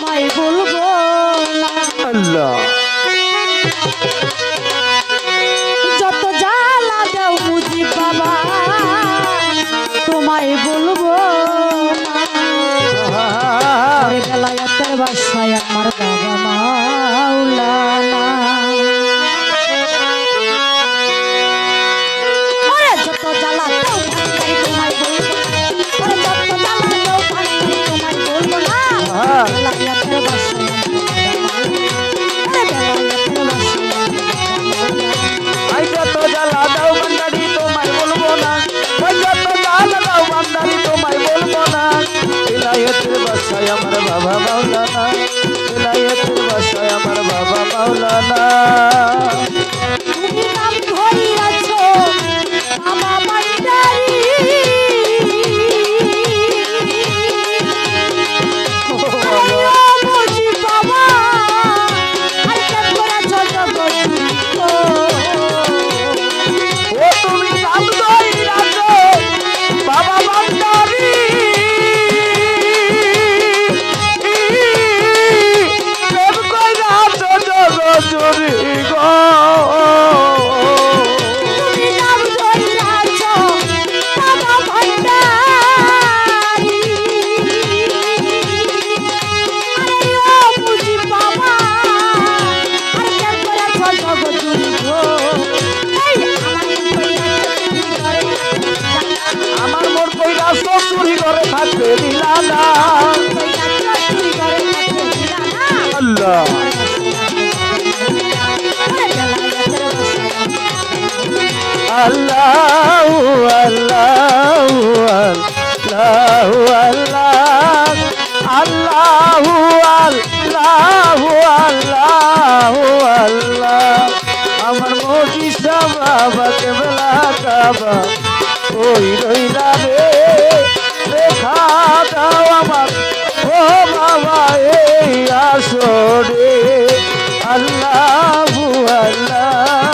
তোমায় বলব আল্লাহ। আমার বাবা কাছে দিলানা আল্লাহ আল্লাহ আল্লাহ আল্লাহ আল্লাহ আল্লাহ আল্লাহ আল্লাহ আল্লাহ আমার মোটি সাবা বাবা কেবলা কাবা ওই রইলা রে দেখা দাও আমার। ও বাবা এই আল্লাহ আল্লাহ।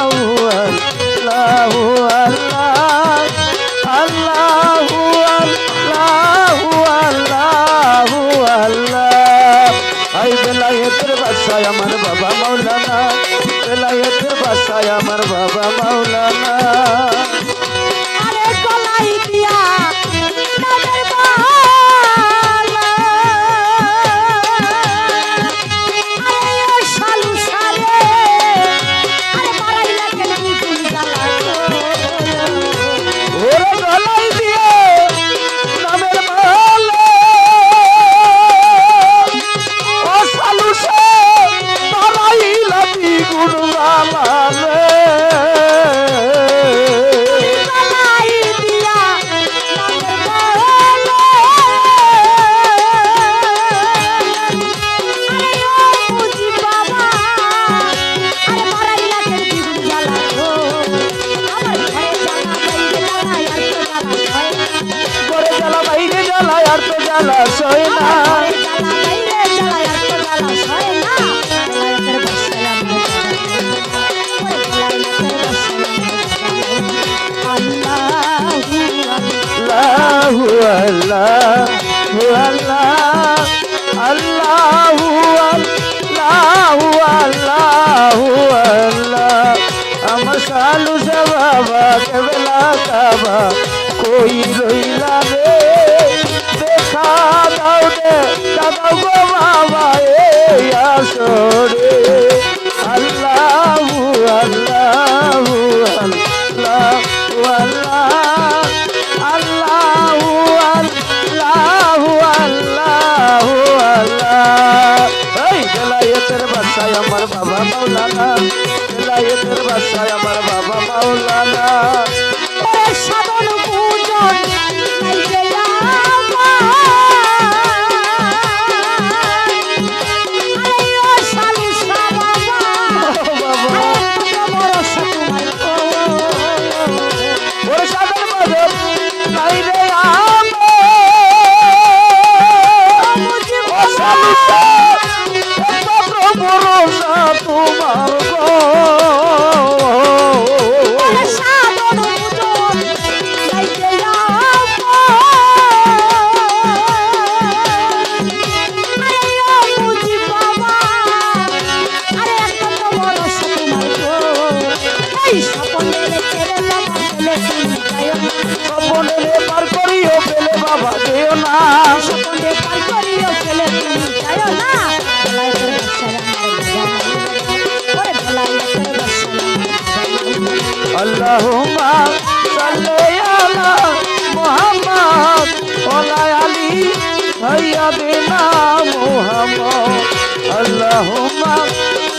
বেলা বাসায় আমার বাবা মাওলানা। বেলায়েতের বাসায় আমার বাবা মাওলানা। সাধন পূজন। সপনে পার করিও ফেলে বাবা যেও না। সপনে পার করিও ফেলে তুমি যাও না। আল্লাহুম্মা সাল্লি আলা মুহাম্মদ ওয়া আলী সাইয়্যিদিনা মুহাম্মদ। আল্লাহুম্মা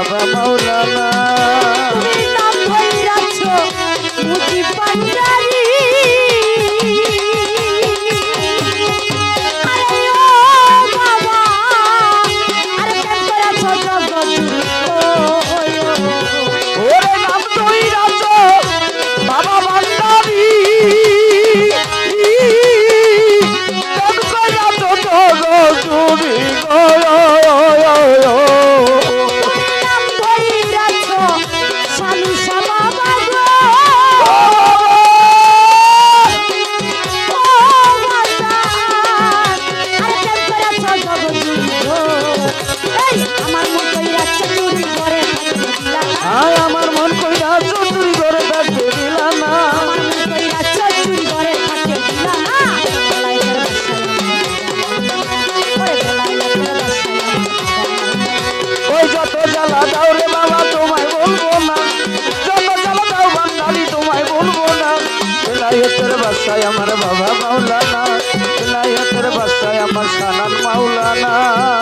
Baba, Baba. বাদশায় আমার বাবা মাওলানা ইলাহতের বাদশায় আমার সানান মাওলানা।